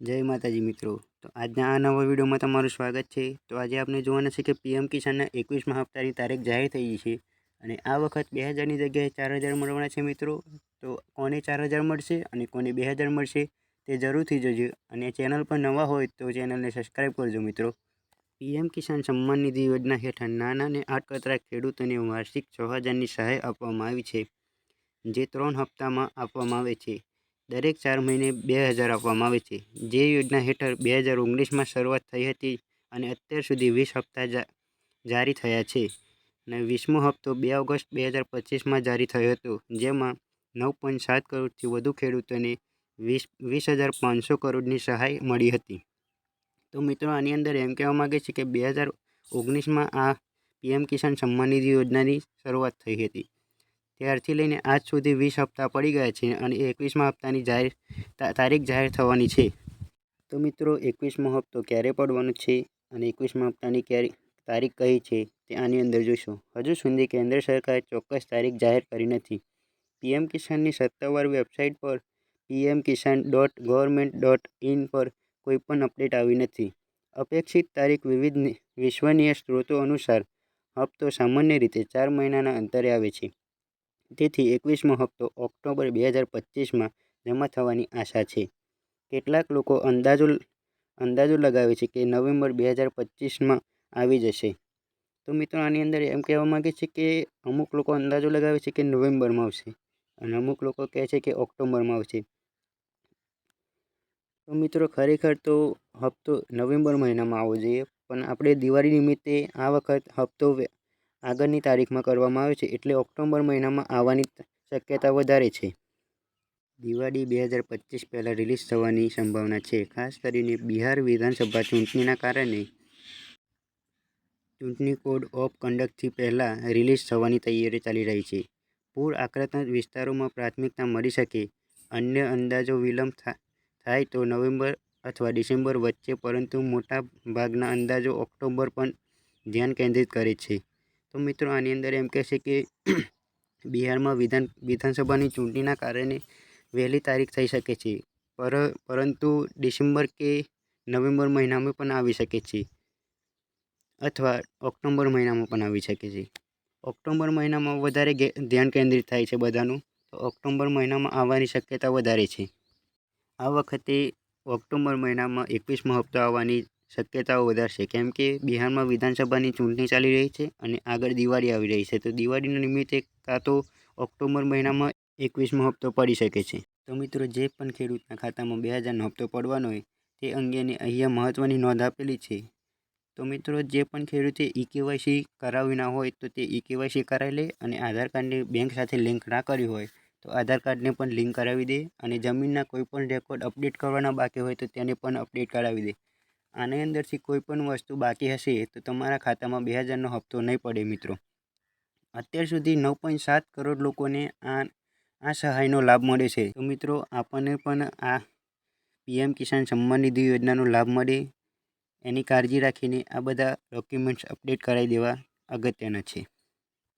જય માતાજી મિત્રો. તો આજના આ નવા વિડીયોમાં તમારું સ્વાગત છે. તો આજે આપણે જોવાના છે કે પીએમ કિસાનના એકવીસમા હપ્તાની તારીખ જાહેર થઈ છે અને આ વખત બે હજારની જગ્યાએ ચાર હજાર મળવાના છે મિત્રો. તો કોને ચાર હજાર મળશે અને કોને બે હજાર મળશે તે જરૂરથી જોજો. અને ચેનલ પર નવા હોય તો ચેનલને સબસ્ક્રાઈબ કરજો મિત્રો. પીએમ કિસાન સન્માન નિધિ યોજના હેઠળ નાના અને આટકતરા ખેડૂતોને વાર્ષિક છ હજારની સહાય આપવામાં આવી છે, જે ત્રણ હપ્તામાં આપવામાં આવે છે. દરેક ચાર મહિને બે હજાર આપવામાં આવે છે. જે યોજના હેઠળ બે હજાર ઓગણીસમાં શરૂઆત થઈ હતી અને અત્યાર સુધી વીસ હપ્તા જારી થયા છે. અને વીસમો હપ્તો બે ઓગસ્ટ બે હજાર પચીસમાં જારી થયો હતો, જેમાં નવ પોઈન્ટ સાત કરોડથી વધુ ખેડૂતોને વીસ વીસ હજાર પાંચસો કરોડની સહાય મળી હતી. તો મિત્રો, આની અંદર એમ કહેવા માગે છે કે બે હજાર ઓગણીસમાં આ પીએમ કિસાન સન્માન નિધિ યોજનાની શરૂઆત થઈ હતી. ત્યારથી લઈને આજ સુધી વીસ હપ્તા પડી ગયા છે અને એકવીસમા હપ્તાની જાહેર તારીખ જાહેર થવાની છે. તો મિત્રો, એકવીસમો હપ્તો ક્યારે પડવાનો છે અને એકવીસમા હપ્તાની ક્યારે તારીખ કઈ છે તે આની અંદર જોઈશું. હજુ સુધી કેન્દ્ર સરકારે ચોક્કસ તારીખ જાહેર કરી નથી. પીએમ કિસાનની સત્તાવાર વેબસાઇટ પર PM Kisan dot government dot in પર કોઈપણ અપડેટ આવી નથી. અપેક્ષિત તારીખ વિવિધ વિશ્વનીય સ્ત્રોતો અનુસાર હપ્તો સામાન્ય રીતે ચાર મહિનાના અંતરે આવે છે. તેથી એકવીસમો હપ્તો ઓક્ટોબર બે હજાર પચીસમાં જમા થવાની આશા છે. કેટલાક લોકો અંદાજો અંદાજો લગાવે છે કે નવેમ્બર બે હજાર પચીસમાં આવી જશે. તો મિત્રો આની અંદર એમ કહેવા માગે છે કે અમુક લોકો અંદાજો લગાવે છે કે નવેમ્બરમાં આવશે અને અમુક લોકો કહે છે કે ઓક્ટોબરમાં આવશે. તો મિત્રો ખરેખર તો હપ્તો નવેમ્બર મહિનામાં આવવો જોઈએ, પણ આપણે દિવાળી નિમિત્તે આ વખત હપ્તો આગળની તારીખમાં કરવામાં આવે છે, એટલે ઓક્ટોબર મહિનામાં આવવાની શક્યતા વધારે છે. દિવાળી બે હજાર પચીસ પહેલાં રિલીઝ થવાની સંભાવના છે. ખાસ કરીને બિહાર વિધાનસભા ચૂંટણીના કારણે ચૂંટણી કોડ ઓફ કન્ડક્ટથી પહેલાં રિલીઝ થવાની તૈયારી ચાલી રહી છે. પૂર આક્રમક વિસ્તારોમાં પ્રાથમિકતા મળી શકે, અન્ય અંદાજો વિલંબ થાય તો નવેમ્બર અથવા ડિસેમ્બર વચ્ચે, પરંતુ મોટા ભાગના અંદાજો ઓક્ટોબર પણ ધ્યાન કેન્દ્રિત કરે છે. તો મિત્રો, આની અંદર એમ કહેશે કે બિહારમાં વિધાન, વિધાનસભાની ચૂંટણીના કારણે વહેલી તારીખ થઈ શકે છે, પર, પરંતુ ડિસેમ્બર કે નવેમ્બર મહિનામાં પણ આવી શકે છે અથવા ઓક્ટોબર મહિનામાં પણ આવી શકે છે. ઓક્ટોબર મહિનામાં વધારે ધ્યાન કેન્દ્રિત થાય છે બધાનું, તો ઓક્ટોબર મહિનામાં આવવાની શક્યતા વધારે છે. આ વખતે ઓક્ટોબર મહિનામાં એકવીસમો હપ્તો આવવાની શક્યતાઓ વધારશે. કેમ કે બિહારમાં વિધાનસભાની ચૂંટણી ચાલી રહી છે અને આગળ દિવાળી આવી રહી છે. તો દિવાળીના નિમિત્તે કાં તો ઓક્ટોબર મહિનામાં એકવીસમો હપ્તો પડી શકે છે. તો મિત્રો, જે પણ ખેડૂતના ખાતામાં બે હજારનો હપ્તો પડવાનો હોય, તે અંગેની અહીંયા મહત્ત્વની નોંધ આપેલી છે. તો મિત્રો, જે પણ ખેડૂતે ઈ કેવાયસી કરાવી ના હોય, તો તે ઈ કેવાયસી કરાવી લે અને આધાર કાર્ડને બેંક સાથે લિંક ના કર્યું હોય, તો આધાર કાર્ડને પણ લિંક કરાવી દે અને જમીનના કોઈ પણ રેકોર્ડ અપડેટ કરવાના બાકી હોય, તો તેને પણ અપડેટ કરાવી દે. આની અંદરથી કોઈ પણ વસ્તુ બાકી હશે તો તમારા ખાતામાં બે હજારનો હપ્તો નહીં પડે મિત્રો. અત્યાર સુધી નવ પોઈન્ટ સાત કરોડ લોકોને આ આ સહાયનો લાભ મળે છે. તો મિત્રો, આપણને પણ આ પીએમ કિસાન સન્માન નિધિ યોજનાનો લાભ મળે. એની કાળજી રાખીને આ બધા ડોક્યુમેન્ટ્સ અપડેટ કરાવી દેવા અગત્યના છે.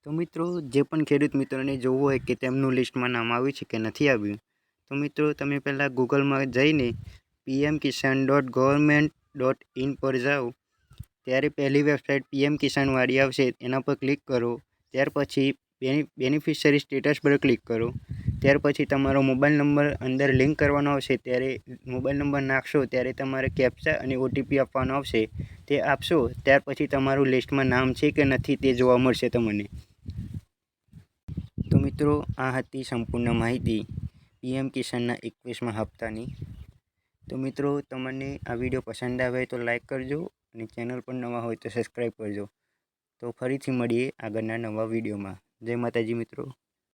તો મિત્રો, જે પણ ખેડૂત મિત્રોને જોવું હોય કે તેમનું લિસ્ટમાં નામ આવ્યું છે કે નથી આવ્યું, તો મિત્રો, તમે પહેલાં ગૂગલમાં જઈને PM Kisan dot government dot in પર જાઓ. ત્યારે પહેલી વેબસાઇટ પીએમ કિસાનવાળી આવશે. એના પર ક્લિક કરો. ત્યાર પછી બેનિફિશિયરી સ્ટેટસ પર ક્લિક કરો. ત્યાર પછી તમારો મોબાઈલ નંબર અંદર લિંક કરવાનો આવશે. ત્યારે મોબાઈલ નંબર નાખશો, ત્યારે તમારે કેપ્ચા અને ઓટીપી આપવાનો આવશે. તે આપશો. ત્યાર પછી તમારું લિસ્ટમાં નામ છે કે નથી તે જોવા મળશે તમને. તો મિત્રો, આ હતી સંપૂર્ણ માહિતી પીએમ કિસાનના એકવીસમાં હપ્તાની. તો મિત્રો, તમને આ વીડિયો પસંદ આવે તો લાઇક કરજો અને ચેનલ પર નવા હોય તો સબસ્ક્રાઈબ કરજો. તો ફરીથી મળીએ આગળના નવા વિડીયોમાં. જય માતાજી મિત્રો.